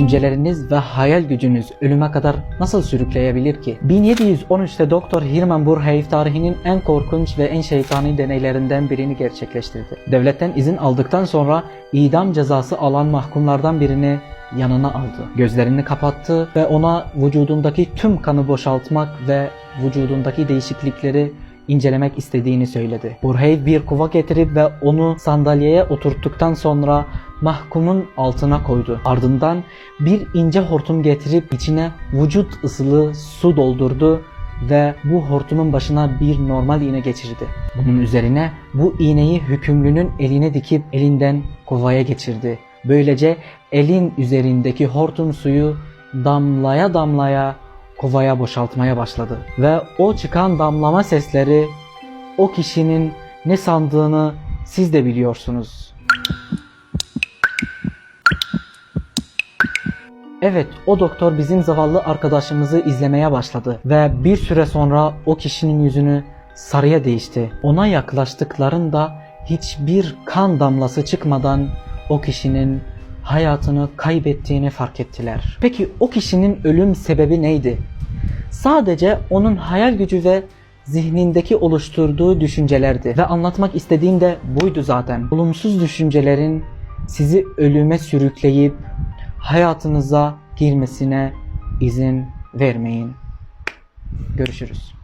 düşünceleriniz ve hayal gücünüz ölüme kadar nasıl sürükleyebilir ki? 1713'te Doktor Hermann Burheif tarihinin en korkunç ve en şeytani deneylerinden birini gerçekleştirdi. Devletten izin aldıktan sonra idam cezası alan mahkumlardan birini yanına aldı. Gözlerini kapattı ve ona vücudundaki tüm kanı boşaltmak ve vücudundaki değişiklikleri incelemek istediğini söyledi. Burhey bir kuva getirip ve onu sandalyeye oturttuktan sonra mahkumun altına koydu. Ardından bir ince hortum getirip içine vücut ısılı su doldurdu ve bu hortumun başına bir normal iğne geçirdi. Bunun üzerine bu iğneyi hükümlünün eline dikip elinden kovaya geçirdi. Böylece elin üzerindeki hortum suyu damlaya damlaya kovaya boşaltmaya başladı. Ve o çıkan damlama sesleri o kişinin ne sandığını siz de biliyorsunuz. Evet, o doktor bizim zavallı arkadaşımızı izlemeye başladı ve bir süre sonra o kişinin yüzünü sarıya değişti. Ona yaklaştıklarında hiçbir kan damlası çıkmadan o kişinin hayatını kaybettiğini fark ettiler. Peki o kişinin ölüm sebebi neydi? Sadece onun hayal gücü ve zihnindeki oluşturduğu düşüncelerdi. Ve anlatmak istediğim de buydu zaten. Olumsuz düşüncelerin sizi ölüme sürükleyip hayatınıza girmesine izin vermeyin. Görüşürüz.